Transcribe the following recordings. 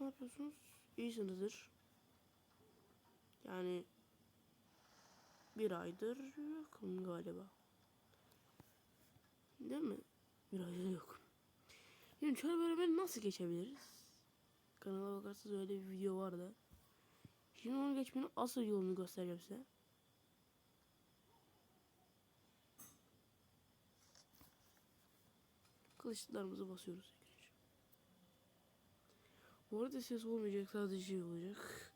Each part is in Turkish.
Ne yapıyorsunuz? İyisinizdir. Yani bir aydır yokum galiba. Değil mi? Bir aydır yokum. Yani şöyle bölümleri nasıl geçebiliriz? Kanala bakarsanız öyle bir video vardı. Şimdi onu geçmenin asıl yolunu göstereceğim size. Kılıçlarımızı basıyoruz. Bu arada ses olmayacak sadece şey olacak.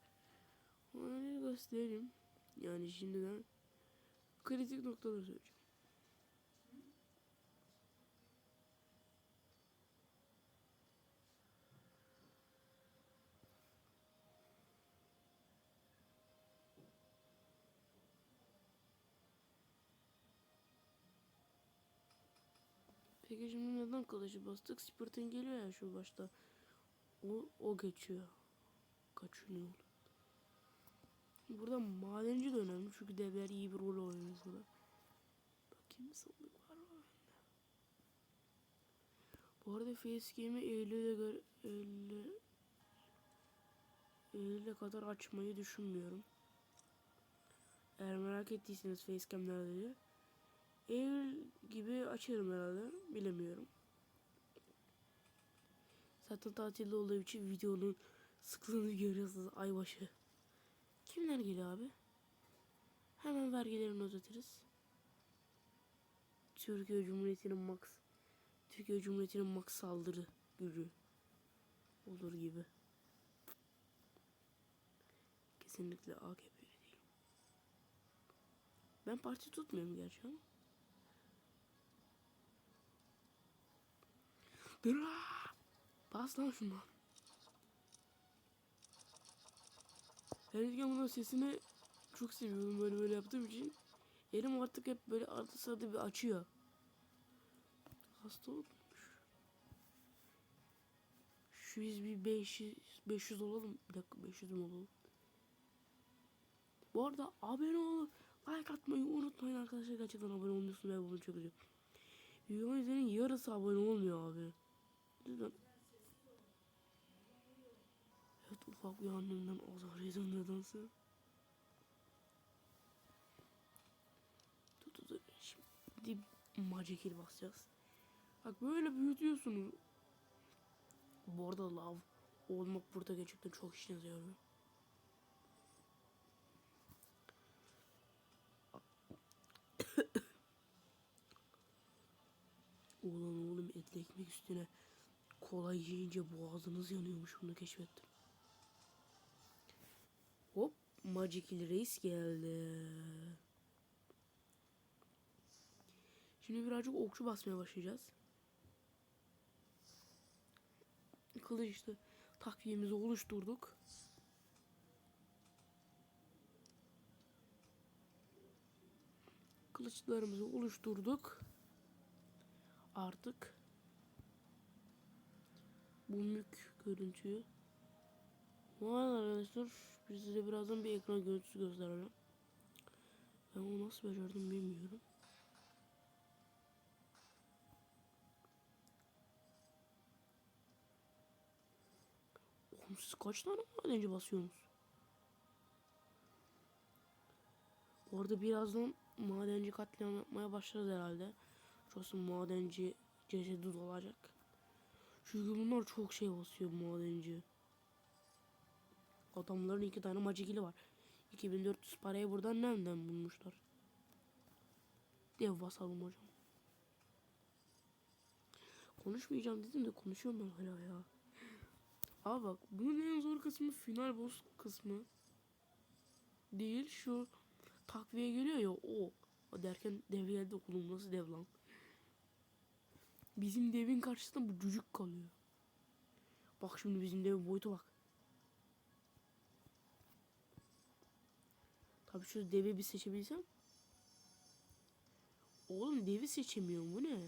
Onu göstereyim. Yani şimdiden kritik noktaları söyleyeceğim. Peki şimdi neden kılıcı bastık? Spirtin geliyor ya şu başta. O, o geçiyor. Kaçınıyor. Burada madenci de önemli çünkü devler iyi bir rol oynuyor burada. Bakayım sandık var mı bende? Bu arada facecam'i Eylül'e göre Eylül'e Eylül'e kadar açmayı düşünmüyorum. Eğer merak ettiyseniz facecam nerede. Eylül gibi açarım herhalde. Bilemiyorum. Zaten tatilde olduğu için videonun sıklığını görüyorsunuz aybaşı. Kimler geliyor abi? Hemen vergilerini uzatırız. Türkiye Cumhuriyeti'nin max Türkiye Cumhuriyeti'nin max saldırı gücü olur gibi. Kesinlikle AKP'li değil. Ben parti tutmuyorum gerçi ama. Bas lan şunu. Herkese bunun sesini çok seviyorum böyle böyle yaptığım için. Elim artık hep böyle arada sırada bir açıyor. Hasta olmuş. Şu yüz bir 500, 500 olalım. Bir dakika 500 mü olalım? Bu arada abone olup like atmayı unutmayın arkadaşlar. Gerçekten abone olmuyorsunuz ve bunu çok üzüyorum. Video izlenin yarısı abone olmuyor abi. Lütfen. Evet ufak bir annemden azar yedim nedense. Dur. Şimdi macekil basacağız. Bak böyle büyütüyorsunuz. Bu arada lav olmak burada gerçekten çok işinize yarıyor. Ulan oğlum etli ekmek üstüne kolay yiyince boğazınız yanıyormuş bunu keşfettim. Magic Reis geldi. Şimdi birazcık okçu basmaya başlayacağız. Kılıçlı takviyemizi oluşturduk. Kılıçlarımızı oluşturduk. Artık bu mük görüntüyü bu arada arkadaşlar biz size birazdan bir ekran görüntüsü göstereceğim. Ben onu nasıl becerdim bilmiyorum. Oğlum siz kaç tane madenci basıyorsunuz? Bu arada birazdan madenci katliam yapmaya başlarız herhalde. Şurası madenci cesedi olacak. Çünkü bunlar çok şey basıyor madenci. Adamların iki tane macigili var. 2400 parayı buradan nereden bulmuşlar? Dev basalım hocam. Konuşmayacağım dedim de konuşuyorum ben hala ya. Abi bak bunun en zor kısmı final boss kısmı. Değil şu takviye geliyor ya o. O derken dev geldi oğlum nasıl dev lan. Bizim devin karşısında bu cücük kalıyor. Bak şimdi bizim devin boyutu bak. Tabii şu devi bir seçebilsem. Oğlum devi seçemiyorum bu ne?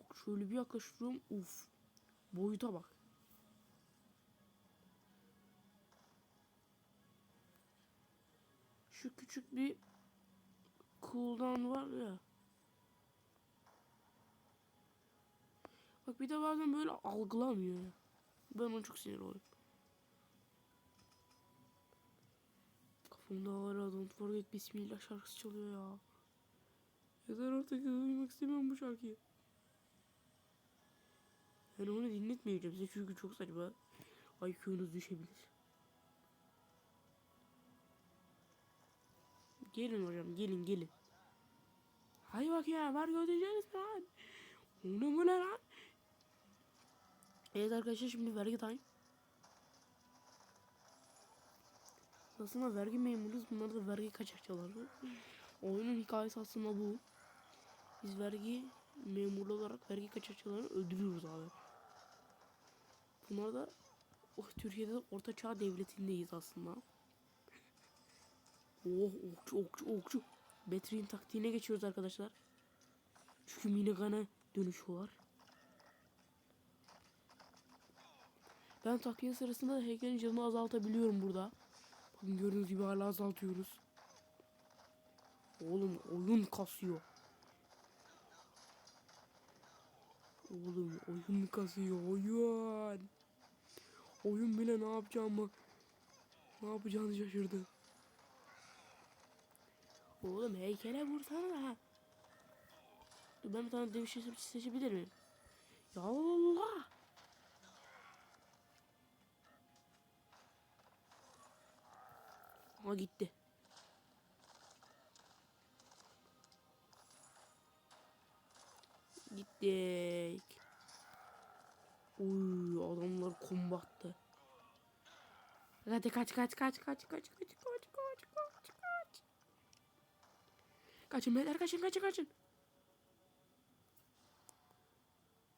Bak şöyle bir yaklaştırıyorum. Uf. Boyuta bak. Şu küçük bir cooldown var ya. Bak bir de bazen böyle algılamıyor. Ben ona çok sinir oluyorum. Kafamda hala Don't Forget Bismillah şarkısı çalıyor ya. Yeter artık duymak istemiyorum bu şarkıyı. Yani onu dinletmeyeceğim size çünkü çok saçma. IQ'nuz düşebilir. Gelin hocam gelin gelin. Hadi bak ya var götüreceğiz lan. O ne bu ne lan? Evet arkadaşlar şimdi vergi time. Aslında vergi memuruyuz. Bunlar da vergi kaçakçıları. Oyunun hikayesi aslında bu. Biz vergi memuru olarak vergi kaçakçılarını öldürüyoruz abi. Bunlar da oh, Türkiye'de de orta çağ devletindeyiz aslında. Oh okçu okçu okçu. Betrin taktiğine geçiyoruz arkadaşlar. Çünkü minigana dönüşüyorlar. Ben takviye sırasında heykelin canını azaltabiliyorum burada. Bakın gördüğünüz gibi hala azaltıyoruz. Oğlum oyun kasıyor. Oğlum oyun kasıyor oyun. Oyun bile ne yapacağımı ne yapacağını şaşırdı. Oğlum heykele vursana. Dur ben bir tane dev seçebilir miyim? Ya Allah. Ama gitti. Gittik. Uy adamlar kombattı. Hadi kaç kaç kaç kaç kaç kaç kaç kaç kaç kaç. Kaçın beyler kaçın kaçın kaçın.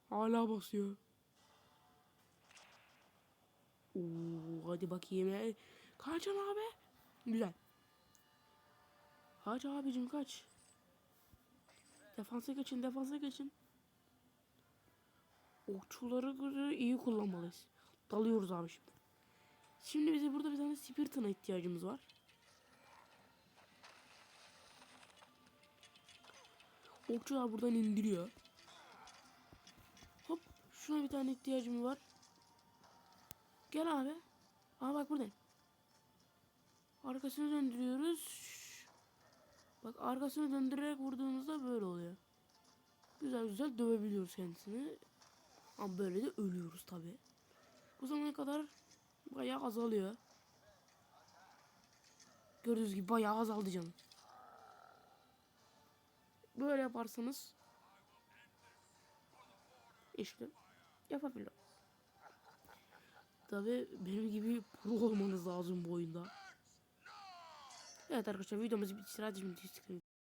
Hala basıyor. Oo, hadi bakayım. e. Kaçın abi. Güzel. Kaç abicim kaç. Defansa geçin defansa geçin. Okçuları iyi kullanmalıyız. Dalıyoruz abi şimdi. Şimdi bize burada bir tane Spiriton'a ihtiyacımız var. Okçular buradan indiriyor. Hop şuna bir tane ihtiyacım var. Gel abi. Aa bak buradayım. Arkasını döndürüyoruz. Bak arkasını döndürerek vurduğumuzda böyle oluyor. Güzel güzel dövebiliyoruz kendisini. Ama böyle de ölüyoruz tabi. Bu zamana kadar bayağı azalıyor. Gördüğünüz gibi bayağı azaldı canım. Böyle yaparsanız işte yapabilir. Tabi benim gibi pro olmanız lazım bu oyunda. Evet arkadaşlar videomuz bitti.